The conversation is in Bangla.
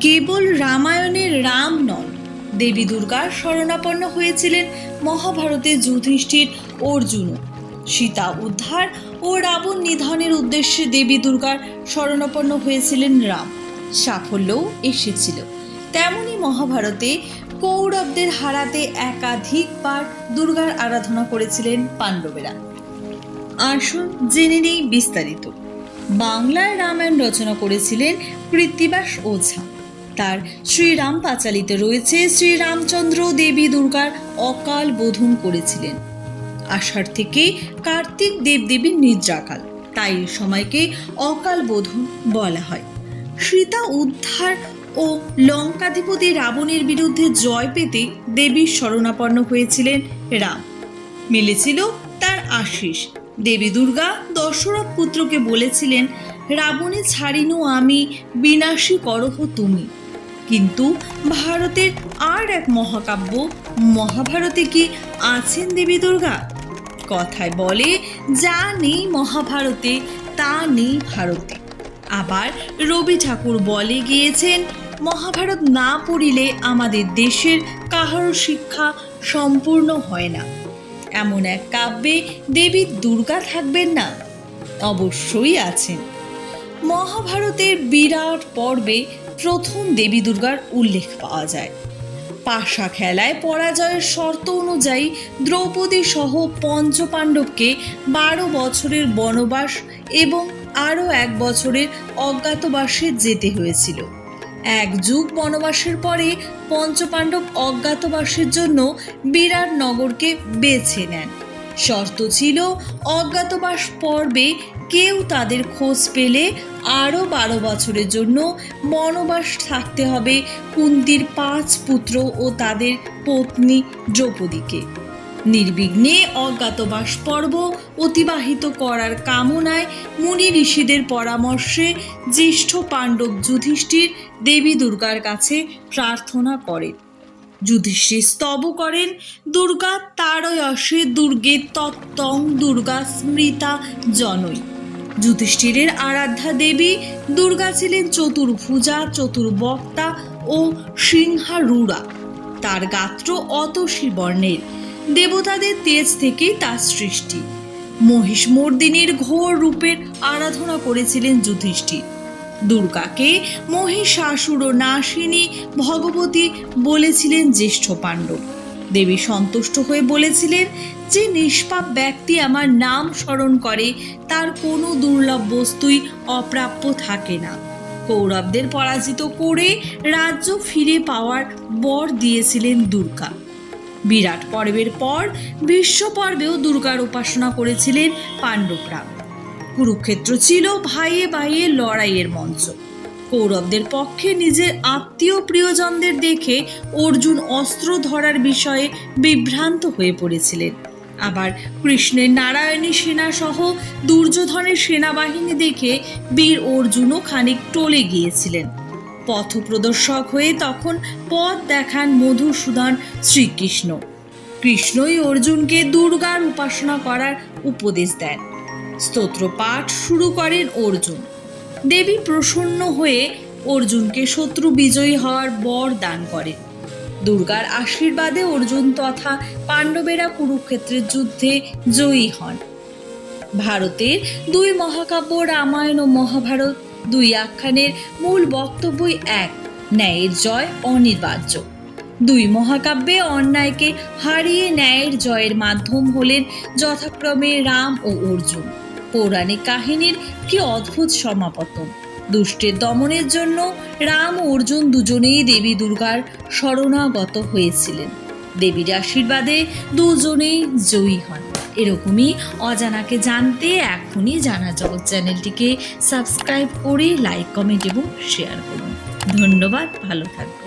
কেবল রামায়ণের রাম নন, দেবী দুর্গার শরণাপন্ন হয়েছিলেন মহাভারতে যুধিষ্ঠির অর্জুনও। সীতা উদ্ধার ও রাবণ নিধনের উদ্দেশ্যে দেবী দুর্গার শরণাপন্ন হয়েছিলেন রাম। সাফল্যও এসেছিল। তেমনি মহাভারতে কৌরবদের হারাতে একাধিকবার দুর্গার আরাধনা করেছিলেন পাণ্ডবেরা। আসুন জেনে নেই বিস্তারিত। বাংলায় রামায়ণ রচনা করেছিলেন কৃত্তিবাস ওঝা। তার শ্রীরাম পাঁচালিতে রয়েছে শ্রীরামচন্দ্র দেবী দুর্গার অকাল বোধন করেছিলেন। আষাঢ় থেকে কার্তিক দেবদেবীর নিদ্রাকাল, তাই এই সময়কে অকাল বোধন বলা হয়। সীতা উদ্ধার ও লঙ্কাধিপতি রাবণের বিরুদ্ধে জয় পেতে দেবীর শরণাপন্ন হয়েছিলেন রাম। মিলেছিল তার আশিস দেবী দুর্গা দশরথ পুত্রকে বলেছিলেন, রাবণে ছাড়িনু আমি, বিনাশী করহ তুমি। কিন্তু ভারতের আর এক মহাকাব্য, মহাভারতে কি আছেন দেবী দুর্গা? কথায় বলে, যা নেই মহাভারতে, তা নেই ভারতে। আবার রবি ঠাকুর বলে গিয়েছেন, মহাভারত না পড়িলে আমাদের দেশের কাহারও শিক্ষা সম্পূর্ণ হয় না। এমন এক কাব্যে দেবী দুর্গা থাকবেন না, অবশ্যই আছেন। মহাভারতের বিরাট পর্বে প্রথম দেবী দুর্গার উল্লেখ পাওয়া যায়। পাশা খেলায় পরাজয়ের শর্ত অনুযায়ী দ্রৌপদী সহ পঞ্চপাণ্ডবকে বারো বছরের বনবাস এবং আরও এক বছরের অজ্ঞাতবাসে যেতে হয়েছিল। এক যুগ বনবাসের পরে পঞ্চপাণ্ডব অজ্ঞাতবাসের জন্য বিরাট নগরকে বেছে নেন। শর্ত ছিল, অজ্ঞাতবাস পর্বে কেউ তাদের খোঁজ পেলে আরও বারো বছরের জন্য বনবাস থাকতে হবে কুন্তির পাঁচ পুত্র ও তাদের পত্নী দ্রৌপদীকে। নির্বিঘ্নে অজ্ঞাতবাস পর্ব অতিবাহিত করার কামনায় মুনি ঋষিদের পরামর্শে জ্যেষ্ঠ পাণ্ডব যুধিষ্ঠির দেবী দুর্গার কাছে প্রার্থনা করেন। যুধিষ্ঠির স্তব করেন, দুর্গা তারয়সে দুর্গে তত্ত্বং দুর্গা স্মৃতা জনই যুধিষ্ঠিরের আরাধ্যা দেবী, দুর্গা ছিলেন চতুর্ভুজা, চতুর্বক্তা ও সিংহারূঢ়া। তার গাত্র অতসী বর্ণের। দেবতাদের তেজ থেকেই তার সৃষ্টি। মহিষমর্দিনীর ঘোর রূপের আরাধনা করেছিলেন যুধিষ্ঠির। দুর্গাকে মহিষাসুর নাশিনী ভগবতী বলেছিলেন জ্যেষ্ঠ পাণ্ডব। দেবী সন্তুষ্ট হয়ে বলেছিলেন যে নিষ্পাপ ব্যক্তি আমার নাম স্মরণ করে, তার কোনো দুর্লভ বস্তুই অপ্রাপ্য থাকে না। কৌরবদের পরাজিত করে রাজ্য ফিরে পাওয়ার বর দিয়েছিলেন দুর্গা। বিরাট পর্বের পর বিশ্ব পর্বেও দুর্গার উপাসনা করেছিলেন পাণ্ডবরা। কুরুক্ষেত্র ছিল ভাইয়ে ভাইয়ে লড়াইয়ের মঞ্চ। কৌরবদের পক্ষে নিজের আত্মীয় প্রিয়জনদের দেখে অর্জুন অস্ত্র ধরার বিষয়ে বিভ্রান্ত হয়ে পড়েছিলেন। আবার কৃষ্ণের নারায়ণী সেনা সহ দুর্যোধনের সেনাবাহিনী দেখে বীর অর্জুনও খানিক টলে গিয়েছিলেন। পথপ্রদর্শক হয়ে তখন পথ দেখান মধুসূদন শ্রীকৃষ্ণ। কৃষ্ণই অর্জুনকে দুর্গার উপাসনা করার উপদেশ দেন। স্তোত্র পাঠ শুরু করেন অর্জুন। দেবী প্রসন্ন হয়ে অর্জুনকে শত্রু বিজয়ী হওয়ার বর দান করেন। দুর্গার আশীর্বাদে অর্জুন তথা পাণ্ডবেরা কুরুক্ষেত্রের যুদ্ধে জয়ী হন। ভারতের দুই মহাকাব্য রামায়ণ ও মহাভারত দুই আখ্যানের মূল বক্তব্যই এক, ন্যায়ের জয় অনির্বার্য দুই মহাকাব্যে অন্যায়কে হারিয়ে ন্যায়ের জয়ের মাধ্যম হলেন যথাক্রমে রাম ও অর্জুন। পৌরাণিক কাহিনীর কি অদ্ভুত সমাপতন দুষ্টের দমনের জন্য রাম অর্জুন দুজনেই দেবী দুর্গার শরণাগত হয়েছিলেন। দেবীর আশীর্বাদে দুজনেই জয়ী হন। এরকমই অজানাকে জানতে এখনই জানা জগৎ চ্যানেলটিকে সাবস্ক্রাইব করে লাইক, কমেন্ট এবং শেয়ার করুন। ধন্যবাদ, ভালো থাকবেন।